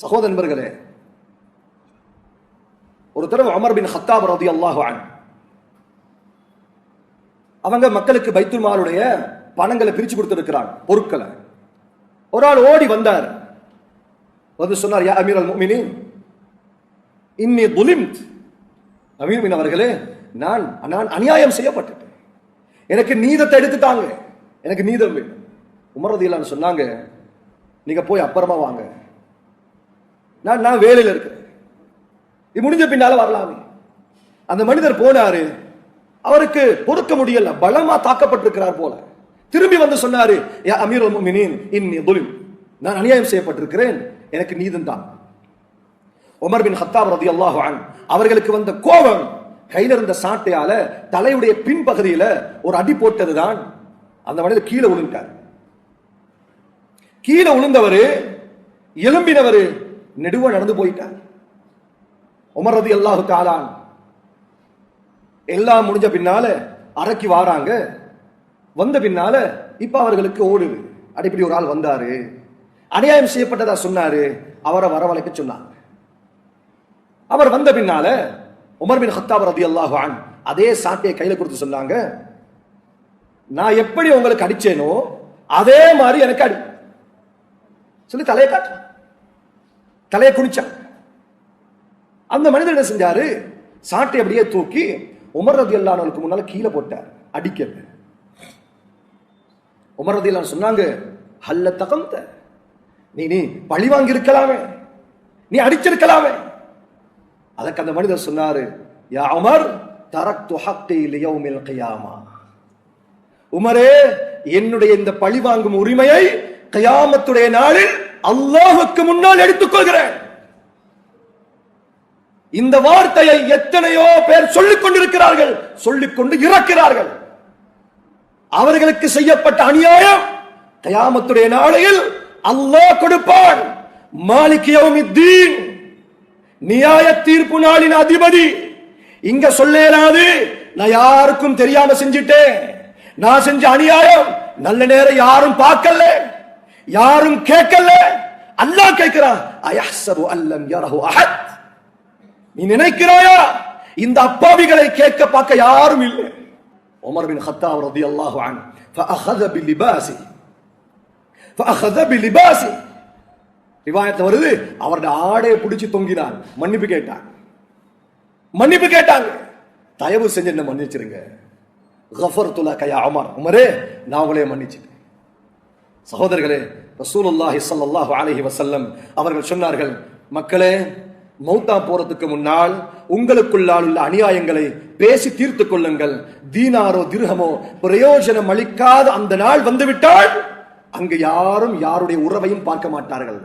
சகோதர நண்பர்களே ஒரு தடவை அமர் பின் ஹத்தாப் ரதி அல்லாஹு அவங்க மக்களுக்கு பைத்துல் மாலுடைய பணங்களை பிரிச்சு கொடுத்திருக்கிறாங்க பொருட்களை. ஒரு ஆள் ஓடி வந்தார். வந்து சொன்னார் யா அமீர் அல் முஃமினீன் இன்னி துலிம்த். அமீர் மின் அவர்களே நான் நான் அநியாயம் செய்யப்பட்டுட்டேன். எனக்கு நீதத்தை எடுத்துட்டாங்க. எனக்கு நீதம் வேணும் உமர் சொன்னாங்க நீங்க போய் அப்புறமா வாங்க. நான் நான் வேலையில் இருக்கிறேன். இது முடிஞ்ச பின்னால வரலாமே. அந்த மனிதர் போனாரு. அவருக்கு பொறுக்க முடியல. பலமா தாக்கப்பட்டிருக்கிறார் போல. திரும்பி வந்து சொன்னாரு யா அமீர் இன்னி நான் அநியாயம் செய்யப்பட்டிருக்கிறேன். எனக்கு நீதம் தான் உமர் பின் ஹத்தாப் ரதி அல்லாஹான் அவர்களுக்கு வந்த கோபம் கையில் இருந்த சாட்டையால தலையுடைய பின்பகுதியில ஒரு அடி போட்டதுதான் அந்த மனிதர் கீழே விழுந்துட்டார் கீழே விழுந்தவர் எலும்பினவர் நெடுவ நடந்து போயிட்டார் உமர் ரதி அல்லாஹு தாலான் எல்லாம் முடிஞ்ச பின்னால அரைக்கு வாராங்க. வந்த பின்னால இப்ப அவர்களுக்கு ஓடுது. அடிப்படி ஒரு ஆள் வந்தாரு. அநியாயம் செய்யப்பட்டதா சொன்னாரு. அவரை வரவழைக்க சொன்னாங்க. அவர் வந்த பின்னால உமர் பின் ஹத்தாப் ரதி அல்லாஹு அதே சாட்டையை கையில கொடுத்து சொன்னாங்க. நான் எப்படி உங்களுக்கு அடிச்சேனோ அதே மாதிரி எனக்கு அடி. சொல்லி தலையை காட்டு தலையை குனிச்சான். அந்த மனிதர் என்ன செஞ்சாரு? சாட்டை அப்படியே தூக்கி உமர் ரதி அல்லானவருக்கு முன்னால கீழே போட்டார். அடிக்கிறது உமர் ரதி அல்லான் சொன்னாங்க ஹல்ல தகந்த நீ நீ பழி வாங்கி இருக்கலாமே நீ அடிச்சிருக்கலாமே. அதற்கு அந்த மனிதர் சொன்னாரு யா உமர் தரக்து ஹக்கை லியௌமில் கியாமா. உமரே என்னுடைய இந்த பழி வாங்கும் உரிமையை கயாமத்துடைய நாளில் அல்லாஹுக்கு முன்னால் எடுத்துக்கொள்கிறேன். இந்த வார்த்தையை எத்தனையோ பேர் சொல்லிக் கொண்டிருக்கிறார்கள் சொல்லிக் கொண்டு இறக்கிறார்கள். அவர்களுக்கு செய்யப்பட்ட அநியாயம் கயாமத்துடைய நாளையில் அல்லாஹ் கொடுப்பான். மாலிகியவுமித்தீன் நியாய தீர்ப்பு நாளின் அதிபதி. இங்க சொல்லேனாது நான் யாருக்கும் தெரியாம செஞ்சிட்டேன். நான் செஞ்ச அநியாயம் நல்ல நேரம் யாரும் பார்க்கல. யாரும் கேட்கல அல்லாஹ் கேட்கிறான் அயஹ்சபு அல்லம் யரஹு அஹத் நீ நினைக்கிறாயா இந்த அப்பாவிகளை கேட்க பார்க்க யாரும் இல்லை உமர் பின் ஹத்தாப் ரலியல்லாஹு அன்ஹு فأخذ بلباسه فأخذ بلباسه ரிவாயத்துல வருது அவருடைய ஆடையை பிடிச்சு தொங்கினார் மன்னிப்பு கேட்டாங்க மன்னிப்பு கேட்டாங்க தயவு செஞ்சு என்ன மன்னிச்சிருங்க கஃபர்துலா கயா அமர் உமரே நான் உங்களே மன்னிச்சிட்டேன் சகோதரர்களே ரசூலுல்லாஹி ஸல்லல்லாஹு அலஹி வசல்லம் அவர்கள் சொன்னார்கள் மக்களே மௌத்தா போறதுக்கு முன்னால் உங்களுக்குள்ளால் உள்ள அநியாயங்களை பேசி தீர்த்து கொள்ளுங்கள். தீனாரோ திருகமோ பிரயோஜனம் அளிக்காத அந்த நாள் வந்துவிட்டால் அங்கு யாரும் யாருடைய உறவையும் பார்க்க மாட்டார்கள்.